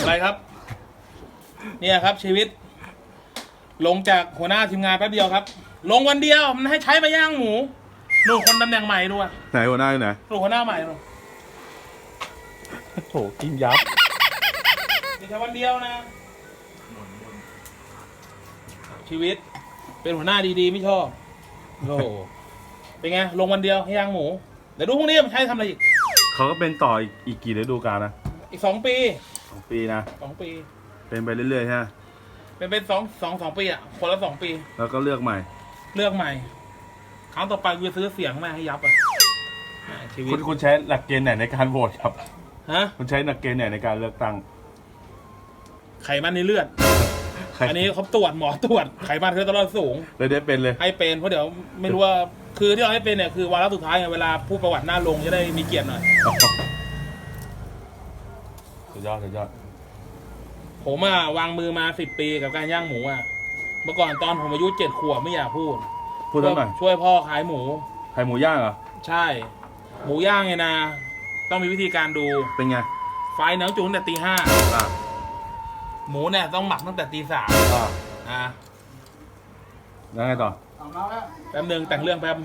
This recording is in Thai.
อะไรครับ เนี่ยครับชีวิต ลงจากหัวหน้าทีมงานแป๊บเดียวครับ ลงวันเดียวมันให้ใช้มาย่างหมูนู่นคนตำแหน่งใหม่ด้วยไหนหัวหน้าอยู่ไหนนู่นหัวหน้าใหม่นู่นโถกินยับมีแค่วันเดียวนะ ชีวิต เป็นหัวหน้าดีๆไม่ชอบโอ้โหเป็นไงลงวันเดียวให้ย่างหมูเดี๋ยวดูพรุ่งนี้มันใช้ทำอะไรอีก เขาก็เป็นต่ออีกอีกกี่ฤดูกาลนะ อีกสองปีสองปีนะสองปี เป็นไปเรื่อยๆใช่ไหมเป็นเป็นสองสองสองปีอะคนละสองปี แล้วก็เลือกใหม่ เลือกใหม่ ครั้งต่อไปกูจะซื้อเสียงแม่ให้ยับอะอ่าชีวิคุตณคุณใช้หลักเกณฑ์ไหนในการโหวตครับ ฮะคุณใช้หลักเกณฑ์ไหนในการเลือกตั้งไขมันในเลือด ใครอันนี้เขาตรวจหมอตรวจไขมันคอเลสเตอรอลสูง เลยได้เป็นเลย ให้เป็นเพราะเดี๋ยวไม่รู้ว่าคือที่เราให้เป็นเนี่ยคือวาระสุดท้ายไงเวลาพูดประวัติหน้าลงจะได้มีเกียรติหน่อย สุดยอดสุดยอดผมอะวางมือมาสิบปีกับการย่างหมูอะ เมื่อก่อนตอนผมอายุเจ็ดขวบไม่อยากพูดพูดเท่าไหร่อยช่วยพ่อขายหมู ไข่หมูย่างเหรอ ใช่ หมูย่างไงนะ ต้องมีวิธีการดู เป็นไงไฟเนื้อจุตั้งแต่ตีห้าอ่าหมูเนี่ยต้องหมักตั้งแต่ตีสามอ่าอะแล้วไงต่อ แป๊บหนึงแต่งเรื่องแป๊บ